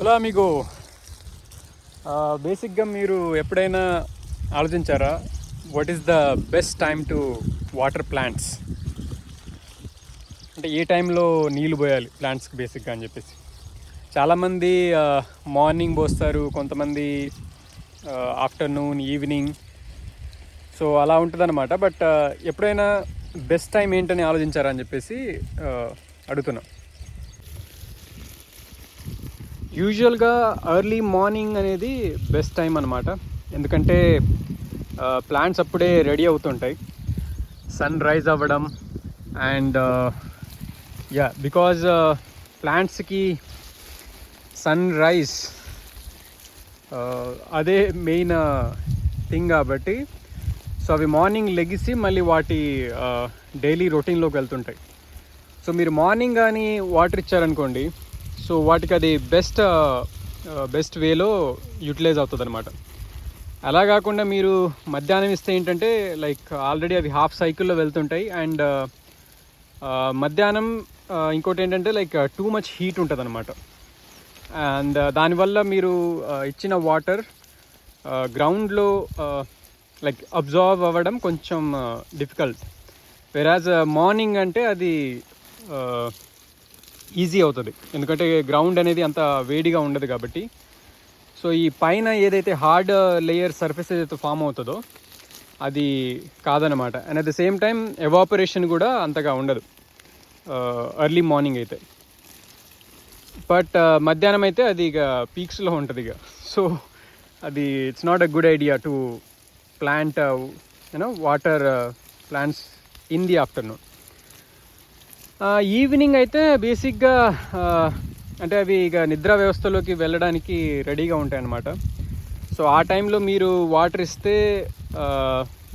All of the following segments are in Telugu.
హలో మీకు బేసిక్గా మీరు ఎప్పుడైనా ఆలోచించారా? What is the best time to water plants అంటే ఏ టైంలో నీళ్ళు పోయాలి ప్లాంట్స్కి బేసిక్గా అని చెప్పేసి. చాలామంది uh, మార్నింగ్ పోస్తారు కొంతమంది uh, ఆఫ్టర్నూన్ ఈవినింగ్. సో అలా ఉంటుందన్నమాట. బట్ uh, ఎప్పుడైనా బెస్ట్ టైం ఏంటని ఆలోచించారా అని చెప్పేసి అడుగుతున్నాం. యూజువల్గా ఎర్లీ మార్నింగ్ అనేది బెస్ట్ టైం అనమాట ఎందుకంటే ప్లాంట్స్ అప్పుడే రెడీ అవుతుంటాయి. సన్ రైజ్ అవ్వడం అండ్ యా బికాజ్ ప్లాంట్స్కి సన్ రైజ్ అదే మెయిన్ థింగ్ కాబట్టి సో అవి మార్నింగ్ లెగిసి మళ్ళీ వాటి డైలీ రొటీన్లోకి వెళ్తుంటాయి. సో మీరు మార్నింగ్ కానీ వాటర్ ఇచ్చారనుకోండి సో వాటికి అది బెస్ట్ బెస్ట్ వేలో యూటిలైజ్ అవుతుంది అనమాట అలా కాకుండా మీరు మధ్యాహ్నం ఇస్తే ఏంటంటే లైక్ ఆల్రెడీ అవి హాఫ్ సైకిల్లో వెళ్తుంటాయి. అండ్ మధ్యాహ్నం ఇంకోటి ఏంటంటే లైక్ టూ మచ్ హీట్ ఉంటుంది అనమాట అండ్ దానివల్ల మీరు ఇచ్చిన వాటర్ గ్రౌండ్లో లైక్ అబ్జార్వ్ అవ్వడం కొంచెం డిఫికల్ట్ వెరాజ్ మార్నింగ్ అంటే అది ఈజీ అవుతుంది. ఎందుకంటే గ్రౌండ్ అనేది అంత వేడిగా ఉండదు కాబట్టి. సో ఈ పైన ఏదైతే హార్డ్ లేయర్ సర్ఫేస్ ఏదైతే ఫామ్ అవుతుందో అది కాదనమాట and at the same time evaporation కూడా అంతగా ఉండదు. Uh, ఎర్లీ మార్నింగ్ అయితే. బట్ uh, మధ్యాహ్నం అయితే అది ఇక పీక్స్లో ఉంటుంది ఇక. సో అది it's not a good idea to plant you know water plants in the afternoon evening అయితే బేసిక్గా అంటే అవి ఇక నిద్ర వ్యవస్థలోకి వెళ్ళడానికి రెడీగా ఉంటాయి అన్నమాట సో ఆ టైంలో మీరు వాటర్ ఇస్తే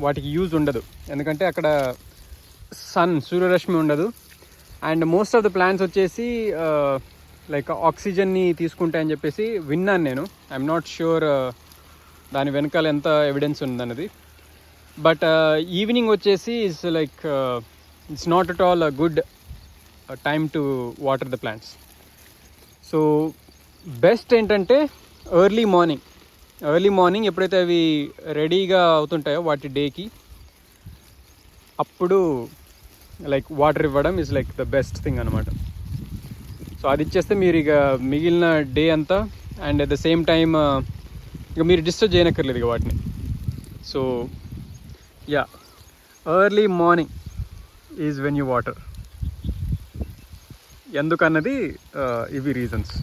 వాటికి యూజ్ ఉండదు. ఎందుకంటే అక్కడ సన్ సూర్యరశ్మి ఉండదు. And most of the plants వచ్చేసి లైక్ ఆక్సిజన్ని తీసుకుంటాయని చెప్పేసి విన్నాను నేను. ఐఎమ్ నాట్ ష్యూర్ దాని వెనకాల ఎంత ఎవిడెన్స్ ఉందన్నది. బట్ ఈవినింగ్ వచ్చేసి it's like it's not at all good time to water the plants so best ఏంటంటే ఎర్లీ మార్నింగ్ ఎర్లీ మార్నింగ్ ఎప్పుడైతే అవి రెడీగా అవుతుంటాయో వాటి డేకి అప్పుడు లైక్ వాటర్ ఇవ్వడం is like the best thing అనమాట సో అది ఇచ్చేస్తే మీరు ఇక మిగిలిన డే అంతా and at the same time ఇక మీరు డిస్టర్బ్ చేయనక్కర్లేదు ఇక వాటిని. So yeah early morning is when you water ఎందుకన్నది ఇవి రీజన్స్